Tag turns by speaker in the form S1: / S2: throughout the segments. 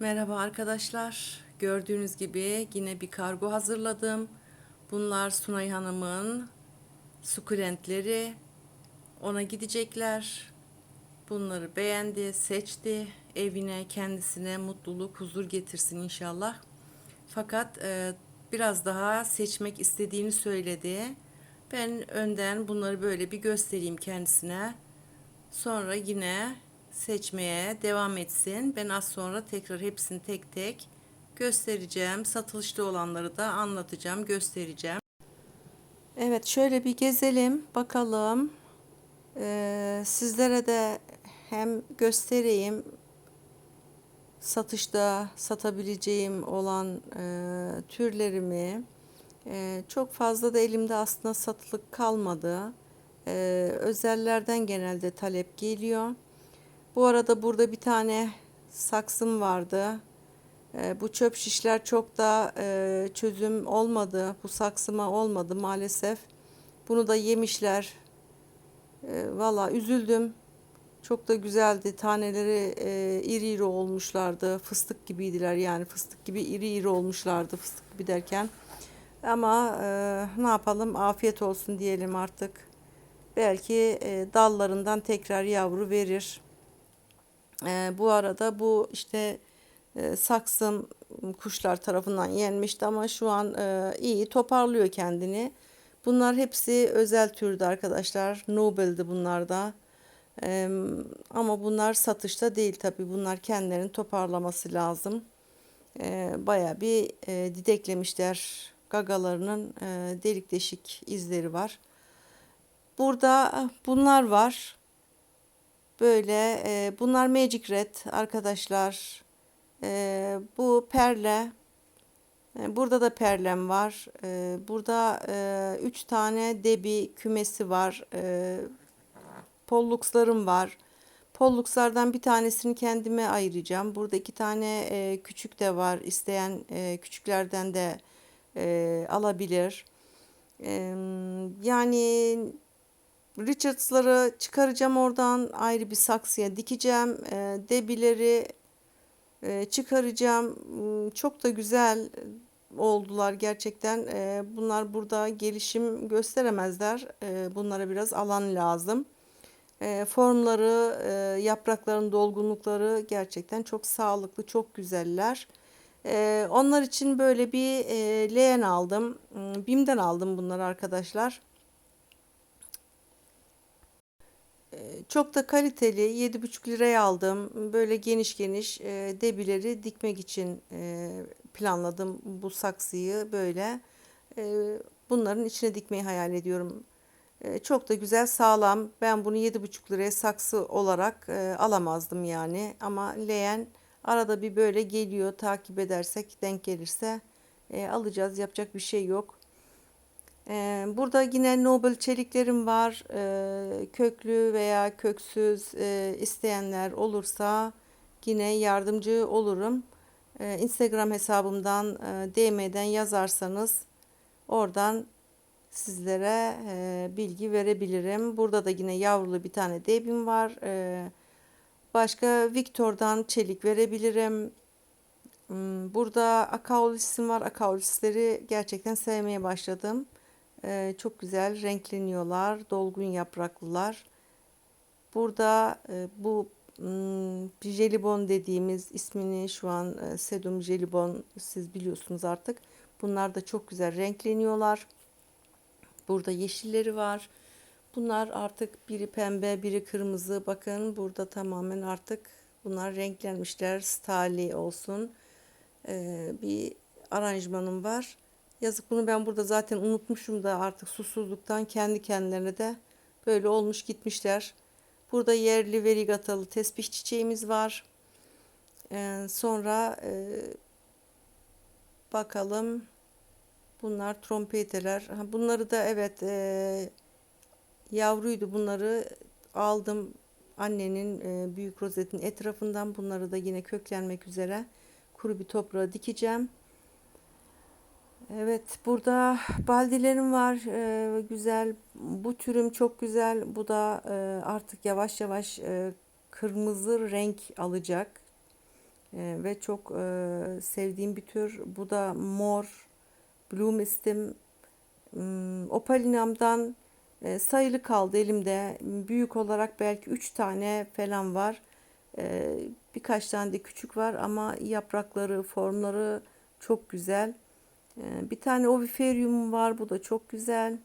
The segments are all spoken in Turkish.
S1: Merhaba arkadaşlar. Gördüğünüz gibi yine bir kargo hazırladım. Bunlar Sunay Hanım'ın sukulentleri. Ona gidecekler. Bunları beğendi, seçti. Evine, kendisine mutluluk, huzur getirsin inşallah. Fakat e, biraz daha seçmek istediğini söyledi. Ben önden bunları böyle bir göstereyim kendisine. Sonra yine seçmeye devam etsin. Ben az sonra tekrar hepsini tek tek göstereceğim. Satılışta olanları da anlatacağım, göstereceğim. Evet, şöyle bir gezelim, bakalım. Ee, sizlere de hem göstereyim satışta satabileceğim olan e, türlerimi. E, çok fazla da elimde aslında satılık kalmadı. E, özellerden genelde talep geliyor. Bu arada burada bir tane saksım vardı. E, bu çöp şişler çok da e, çözüm olmadı. Bu saksıma olmadı maalesef. Bunu da yemişler. E, Valla üzüldüm. Çok da güzeldi. Taneleri e, iri iri olmuşlardı. Fıstık gibiydiler yani fıstık gibi iri iri olmuşlardı fıstık gibi derken. Ama e, ne yapalım afiyet olsun diyelim artık. Belki e, dallarından tekrar yavru verir. E, bu arada bu işte e, saksım kuşlar tarafından yenmişti ama şu an e, iyi toparlıyor kendini. Bunlar hepsi özel türdü arkadaşlar. Nobel'di bunlar da. E, ama bunlar satışta değil tabi. Bunlar kendilerini toparlaması lazım. E, Baya bir e, dideklemişler. Gagalarının e, delik deşik izleri var. Burada bunlar var. Böyle e, bunlar Magic Red arkadaşlar. E, bu perle. E, burada da perlem var. E, burada e, üç tane debi kümesi var. E, polluxlarım var. Polluxlardan bir tanesini kendime ayıracağım. Burada iki tane e, küçük de var. İsteyen e, küçüklerden de e, alabilir. E, yani Richards'ları çıkaracağım oradan ayrı bir saksıya dikeceğim. E, debileri e, çıkaracağım. Hmm, Çok da güzel oldular gerçekten. E, bunlar burada gelişim gösteremezler. E, bunlara biraz alan lazım. E, formları, e, yaprakların dolgunlukları gerçekten çok sağlıklı, çok güzeller. E, onlar için böyle bir e, leğen aldım. Hmm, Bim'den aldım bunları arkadaşlar. Çok da kaliteli 7,5 liraya aldım. Böyle geniş geniş e, debileri dikmek için e, planladım bu saksıyı böyle. E, bunların içine dikmeyi hayal ediyorum. E, çok da güzel sağlam. Ben bunu 7,5 liraya saksı olarak e, alamazdım yani. Ama leğen arada bir böyle geliyor. Takip edersek denk gelirse e, alacağız. Yapacak bir şey yok. Ee, burada yine Nobel çeliklerim var. Ee, köklü veya köksüz e, isteyenler olursa yine yardımcı olurum. Ee, Instagram hesabımdan e, DM'den yazarsanız oradan sizlere e, bilgi verebilirim. Burada da yine yavrulu bir tane debim var. Başka Victor'dan çelik verebilirim. Hmm, burada akaulisim var. Akaulisleri gerçekten sevmeye başladım. Ee, çok güzel renkleniyorlar. Dolgun yapraklılar. Burada e, bu hmm, jelibon dediğimiz ismini şu an e, sedum jelibon siz biliyorsunuz artık. Bunlar da çok güzel renkleniyorlar. Burada yeşilleri var. Bunlar artık biri pembe, biri kırmızı. Bakın burada tamamen artık bunlar renklenmişler. Stali olsun. Ee, bir aranjmanım var. Yazık bunu ben burada zaten unutmuşum da artık susuzluktan kendi kendilerine de böyle olmuş gitmişler. Burada yerli verigatalı tesbih çiçeğimiz var. Ee, sonra e, bakalım bunlar trompeteler. Bunları da evet e, yavruydu bunları aldım annenin e, büyük rozetin etrafından bunları da yine köklenmek üzere kuru bir toprağa dikeceğim. Evet, burada baldilerim var. Ee, güzel. Bu türüm çok güzel. Bu da e, artık yavaş yavaş e, kırmızı renk alacak. E, ve çok e, sevdiğim bir tür. Bu da mor. Blue Mist'im. Hmm, Opalinam'dan e, sayılı kaldı elimde. Büyük olarak belki 3 tane falan var. E, birkaç tane de küçük var ama yaprakları, formları çok güzel. E, bir tane Oviferium var. Bu da çok güzel.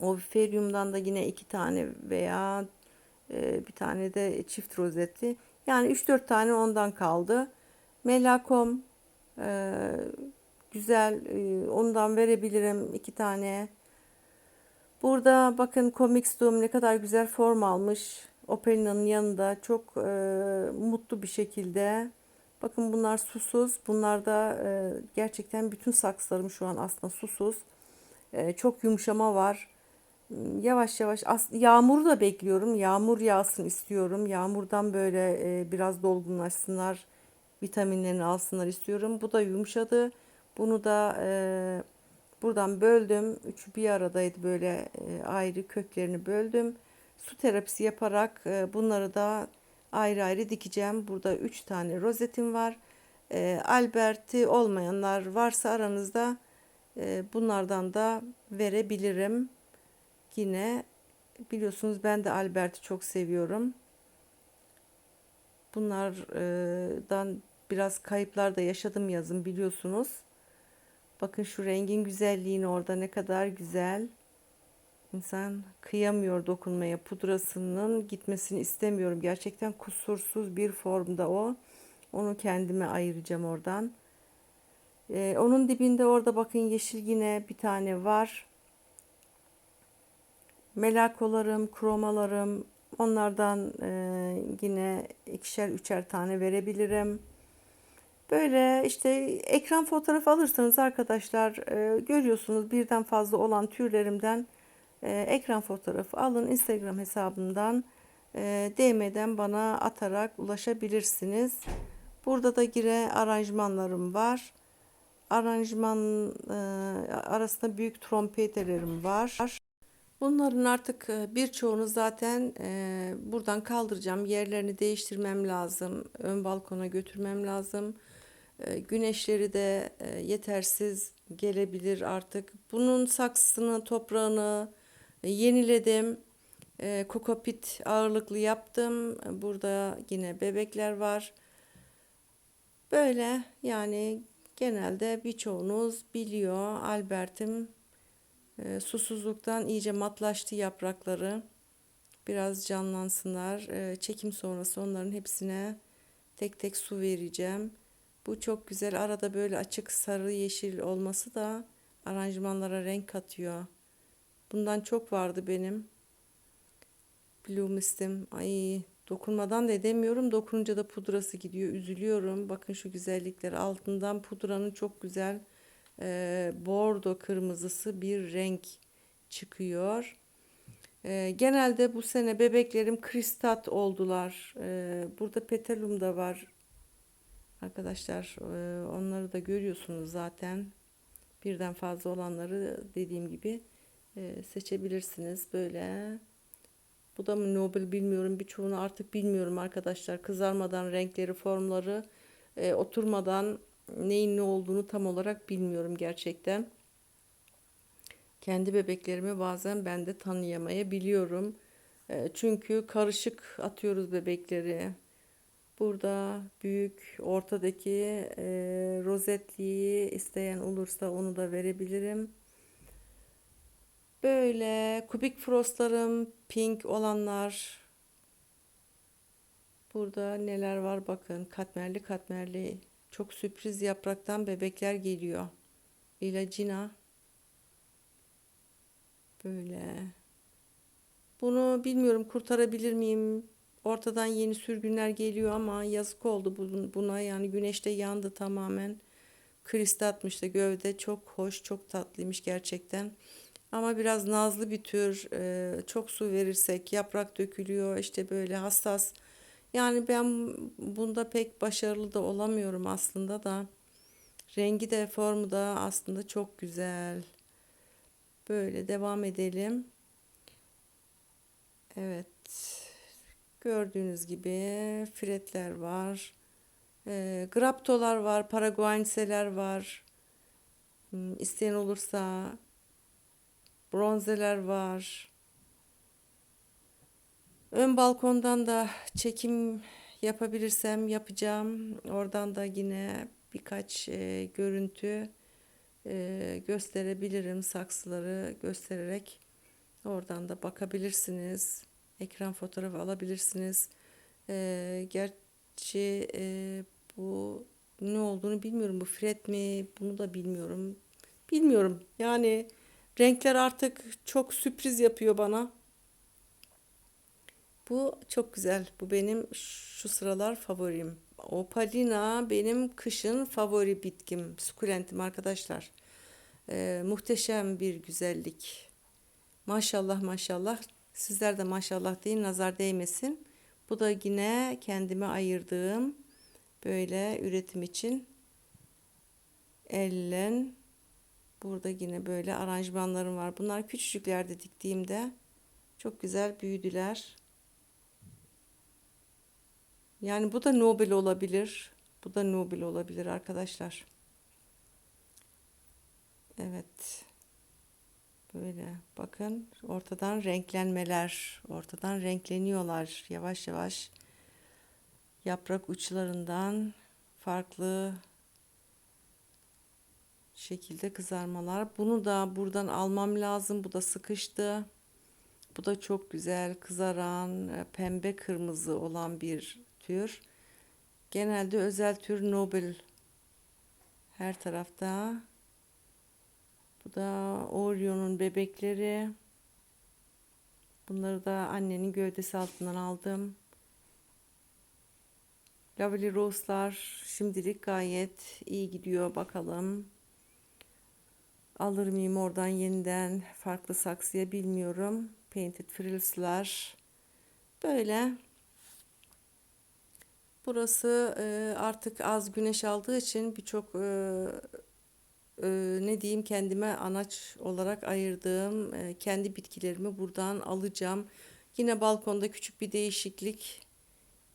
S1: Oviferium'dan da yine iki tane veya e, bir tane de çift rozetli. Yani 3-4 tane ondan kaldı. Melakom e, güzel e, ondan verebilirim iki tane. Burada bakın Comics Doom ne kadar güzel form almış. Opelina'nın yanında çok mutlu bir şekilde. Bakın bunlar susuz. Bunlar da e, gerçekten bütün sakslarım şu an aslında susuz. E, çok yumuşama var. Yavaş yavaş as yağmuru da bekliyorum. Yağmur yağsın istiyorum. Yağmurdan böyle e, biraz dolgunlaşsınlar. Vitaminlerini alsınlar istiyorum. Bu da yumuşadı. Bunu da e, buradan böldüm. Üçü bir aradaydı böyle e, ayrı köklerini böldüm. Su terapisi yaparak e, bunları da ayrı ayrı dikeceğim. Burada üç tane rozetim var. E, Alberti olmayanlar varsa aranızda e, bunlardan da verebilirim. Yine biliyorsunuz ben de Albert'i çok seviyorum. Bunlardan biraz kayıplar da yaşadım yazın biliyorsunuz. Bakın şu rengin güzelliğini orada ne kadar güzel. İnsan kıyamıyor dokunmaya. Pudrasının gitmesini istemiyorum. Gerçekten kusursuz bir formda o. Onu kendime ayıracağım oradan. Ee, onun dibinde orada bakın yeşil yine bir tane var. Melakolarım, kromalarım onlardan e, yine ikişer üçer tane verebilirim. Böyle işte ekran fotoğrafı alırsanız arkadaşlar e, görüyorsunuz birden fazla olan türlerimden e, ekran fotoğrafı alın Instagram hesabımdan e, DM'den bana atarak ulaşabilirsiniz. Burada da gire aranjmanlarım var. Aranjman e, arasında büyük trompetelerim var. Bunların artık e, birçoğunu zaten e, buradan kaldıracağım. Yerlerini değiştirmem lazım. Ön balkona götürmem lazım. E, güneşleri de e, yetersiz gelebilir artık. Bunun saksısını, toprağını yeniledim. E, kokopit ağırlıklı yaptım. Burada yine bebekler var. Böyle yani genelde birçoğunuz biliyor. Albert'im e, susuzluktan iyice matlaştı yaprakları. Biraz canlansınlar. E, çekim sonrası onların hepsine tek tek su vereceğim. Bu çok güzel. Arada böyle açık sarı yeşil olması da aranjmanlara renk katıyor. Bundan çok vardı benim. Blue. Ay dokunmadan da edemiyorum. Dokununca da pudrası gidiyor. Üzülüyorum. Bakın şu güzellikler. Altından pudranın çok güzel e, bordo kırmızısı bir renk çıkıyor. E, genelde bu sene bebeklerim kristat oldular. E, burada petalum da var. Arkadaşlar e, onları da görüyorsunuz zaten. Birden fazla olanları dediğim gibi e, seçebilirsiniz. Böyle bu da mı Nobel bilmiyorum. Birçoğunu artık bilmiyorum arkadaşlar. Kızarmadan renkleri, formları e, oturmadan neyin ne olduğunu tam olarak bilmiyorum gerçekten. Kendi bebeklerimi bazen ben de tanıyamayabiliyorum. E, çünkü karışık atıyoruz bebekleri. Burada büyük ortadaki e, rozetliği isteyen olursa onu da verebilirim. Böyle kubik frostlarım pink olanlar. Burada neler var bakın katmerli katmerli çok sürpriz yapraktan bebekler geliyor. İlacina. Böyle. Bunu bilmiyorum kurtarabilir miyim? Ortadan yeni sürgünler geliyor ama yazık oldu buna. Yani güneşte yandı tamamen. Kristatmış da gövde çok hoş, çok tatlıymış gerçekten. Ama biraz nazlı bir tür. Ee, çok su verirsek yaprak dökülüyor. İşte böyle hassas yani ben bunda pek başarılı da olamıyorum aslında da. Rengi de formu da aslında çok güzel. Böyle devam edelim. Evet. Gördüğünüz gibi fretler var. E, graptolar var, paraguayenseler var. Hmm, İsteyen olursa bronzeler var. Ön balkondan da çekim yapabilirsem yapacağım. Oradan da yine birkaç e, görüntü e, gösterebilirim. Saksıları göstererek oradan da bakabilirsiniz. Ekran fotoğrafı alabilirsiniz. E, gerçi e, bu ne olduğunu bilmiyorum. Bu fred mi? Bunu da bilmiyorum. Bilmiyorum. Yani renkler artık çok sürpriz yapıyor bana. Bu çok güzel. Bu benim şu sıralar favorim. Opalina benim kışın favori bitkim. Sukulentim arkadaşlar. Ee, muhteşem bir güzellik. Maşallah maşallah. Sizler de maşallah deyin nazar değmesin. Bu da yine kendime ayırdığım böyle üretim için ellen burada yine böyle aranjmanlarım var. Bunlar küçücüklerde diktiğimde çok güzel büyüdüler. Yani bu da Nobel olabilir. Bu da Nobel olabilir arkadaşlar. Evet. Böyle bakın ortadan renklenmeler, ortadan renkleniyorlar yavaş yavaş. Yaprak uçlarından farklı şekilde kızarmalar. Bunu da buradan almam lazım. Bu da sıkıştı. Bu da çok güzel kızaran pembe kırmızı olan bir tür. Genelde özel tür Nobel her tarafta. Bu da Orion'un bebekleri. Bunları da annenin gövdesi altından aldım. Lovely Rose'lar şimdilik gayet iyi gidiyor. Bakalım. Alır mıyım oradan yeniden farklı saksıya bilmiyorum. Painted Frills'lar. Böyle. Burası e, artık az güneş aldığı için birçok e, e, ne diyeyim kendime anaç olarak ayırdığım e, kendi bitkilerimi buradan alacağım. Yine balkonda küçük bir değişiklik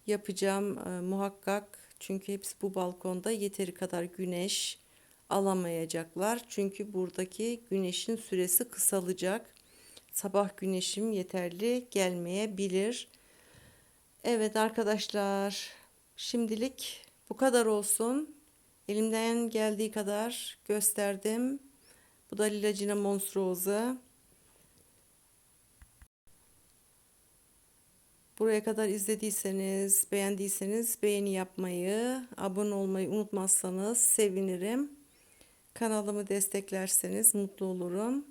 S1: yapacağım e, muhakkak. Çünkü hepsi bu balkonda yeteri kadar güneş alamayacaklar. Çünkü buradaki güneşin süresi kısalacak. Sabah güneşim yeterli gelmeyebilir. Evet arkadaşlar şimdilik bu kadar olsun. Elimden geldiği kadar gösterdim. Bu da Lilacina Monstruosa. Buraya kadar izlediyseniz, beğendiyseniz beğeni yapmayı, abone olmayı unutmazsanız sevinirim. Kanalımı desteklerseniz mutlu olurum.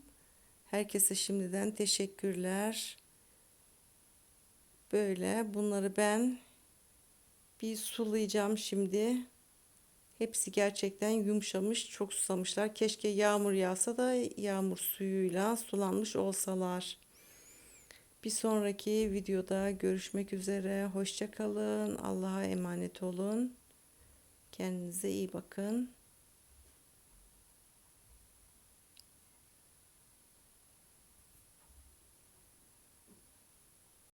S1: Herkese şimdiden teşekkürler. Böyle bunları ben bir sulayacağım şimdi. Hepsi gerçekten yumuşamış, çok susamışlar. Keşke yağmur yağsa da yağmur suyuyla sulanmış olsalar. Bir sonraki videoda görüşmek üzere. Hoşça kalın. Allah'a emanet olun. Kendinize iyi bakın.